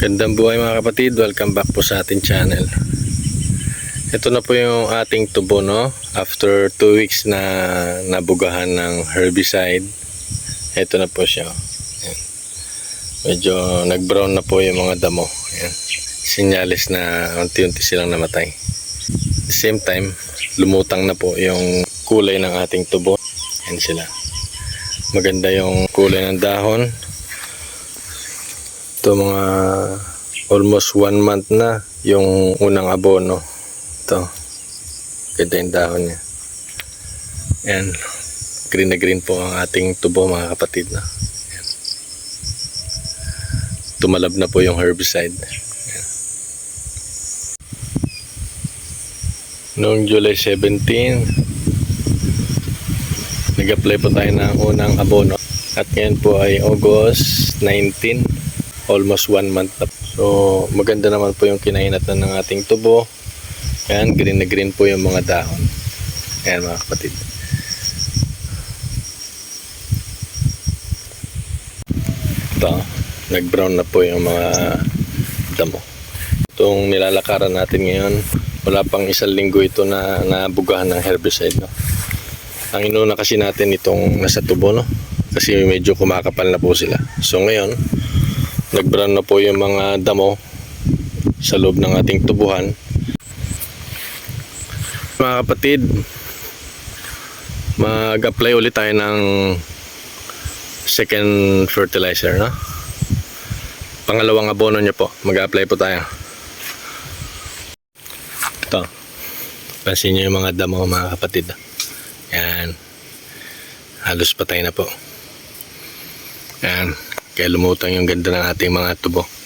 Gandang buhay mga kapatid, welcome back po sa ating channel. Ito na po yung ating tubo no. After 2 weeks na nabugahan ng herbicide, ito na po siya. Ayan. Medyo nag-brown na po yung mga damo. Ayan. Sinyalis na unti-unti silang namatay. At same time, lumutang na po yung kulay ng ating tubo. Ayan sila. Maganda yung kulay ng dahon. Ito mga almost one month na yung unang abono. Ito. Ganda yung dahon niya. Ayan. Green na green po ang ating tubo mga kapatid na. Ayan. Tumalab na po yung herbicide. Noong July 17, nag-apply po tayo ng unang abono. At ngayon po ay August 19, almost one month na. So, maganda naman po yung kinahinatan ng ating tubo. Ayan, green na green po yung mga dahon. Ayan mga kapatid. Ito, nag-brown na po yung mga damo. Itong nilalakaran natin ngayon, wala pang isang linggo ito na nabugahan ng herbicide. No? Ang inuna kasi natin itong nasa tubo, no? Kasi medyo kumakapal na po sila. So ngayon, nag-brown na po yung mga damo sa loob ng ating tubuhan. Mga kapatid, mag-apply ulit tayo ng second fertilizer, no? Pangalawang abono niya po. Mag-apply po tayo. Ito. Pansin niyo yung mga damo, mga kapatid. Yan. Halos patay na po. Yan. Kaya lumutang yung ganda ng ating mga tubo.